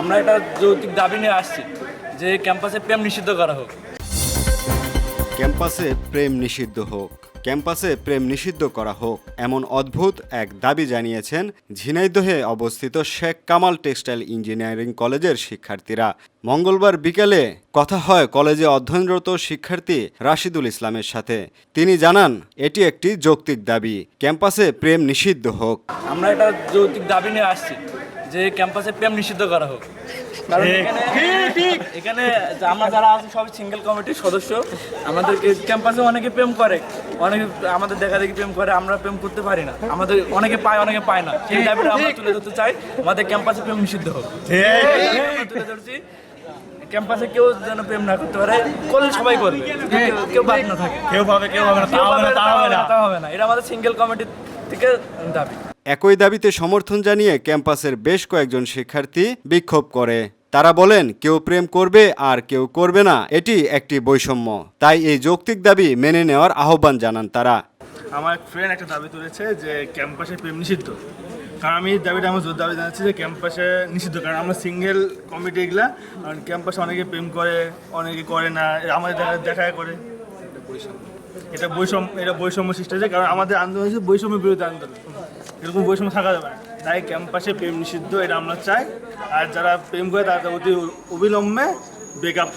আমরা একটা যৌক্তিক দাবি নিয়ে আসছি যে ক্যাম্পাসে প্রেম নিষিদ্ধ করা হোক। ক্যাম্পাসে প্রেম নিষিদ্ধ হোক ক্যাম্পাসে প্রেম নিষিদ্ধ করা হোক এমন অদ্ভুত এক দাবি জানিয়েছেন ঝিনাইদহে অবস্থিত শেখ কামাল টেক্সটাইল ইঞ্জিনিয়ারিং কলেজের শিক্ষার্থীরা। মঙ্গলবার বিকেলে কথা হয় কলেজে অধ্যয়নরত শিক্ষার্থী রাশিদুল ইসলামের সাথে। তিনি জানান এটি একটি যৌক্তিক দাবি। ক্যাম্পাসে প্রেম নিষিদ্ধ হোক। আমরা এটা যৌক্তিক দাবি নিয়ে আসছি যে ক্যাম্পাসে প্রেম নিষিদ্ধ করা হোক। কারণ এখানে এখানে আমরা যারা আছি সবাই সিঙ্গেল কমিটির সদস্য। আমাদের ক্যাম্পাসে অনেকে প্রেম করে। অনেকে আমাদের দেখা দেখি প্রেম করে আমরা প্রেম করতে পারি না। আমাদের অনেকে পায় অনেকে পায় না। সেই দাবিটা আমরা তুলে ধরতে চাই। আমাদের ক্যাম্পাসে প্রেম নিষিদ্ধ হোক। তুলে ধরছি। ক্যাম্পাসে কেউ যেন প্রেম না করতে পারে করলে সবাই করবে। কেউ- বাদ না থাকে। কেউ পাবে কেউ হবে না তা হবে না তা হবে না তা হবে না। এটা আমাদের সিঙ্গেল কমিটির থেকে দাবি। একই দাবিতে সমর্থন জানিয়ে ক্যাম্পাসের বেশ কয়েকজন শিক্ষার্থী বিক্ষোভ করে। তারা বলেন কেউ প্রেম করবে আর কেউ করবে না এটি একটি বৈষম্য। তাই এই যৌক্তিক দাবি মেনে নেওয়ার আহ্বান জানান তারা। আমার ফ্রেন্ড একটা দাবি তুলেছে যে ক্যাম্পাসে প্রেম নিষিদ্ধ। কারণ আমি দাবিটা আমার জোর দাবি জানাচ্ছি যে ক্যাম্পাসে নিষিদ্ধ। কারণ আমরা সিঙ্গেল কমিটি এগুলা কারণ ক্যাম্পাসে অনেকে প্রেম করে অনেকে করে না আমাদের দেখা দেখা করে। এটা বৈষম্য। এটা বৈষম্য সৃষ্টি হয়েছে কারণ আমাদের আন্দোলন হচ্ছে বৈষম্য বিরোধী আন্দোলন। এরকম বৈষম্য থাকা যাবে না। তাই ক্যাম্পাসে প্রেম নিষিদ্ধ, এটা আমরা চাই। আর যারা প্রেম করে তারা অতি অবিলম্বে ব্রেকআপ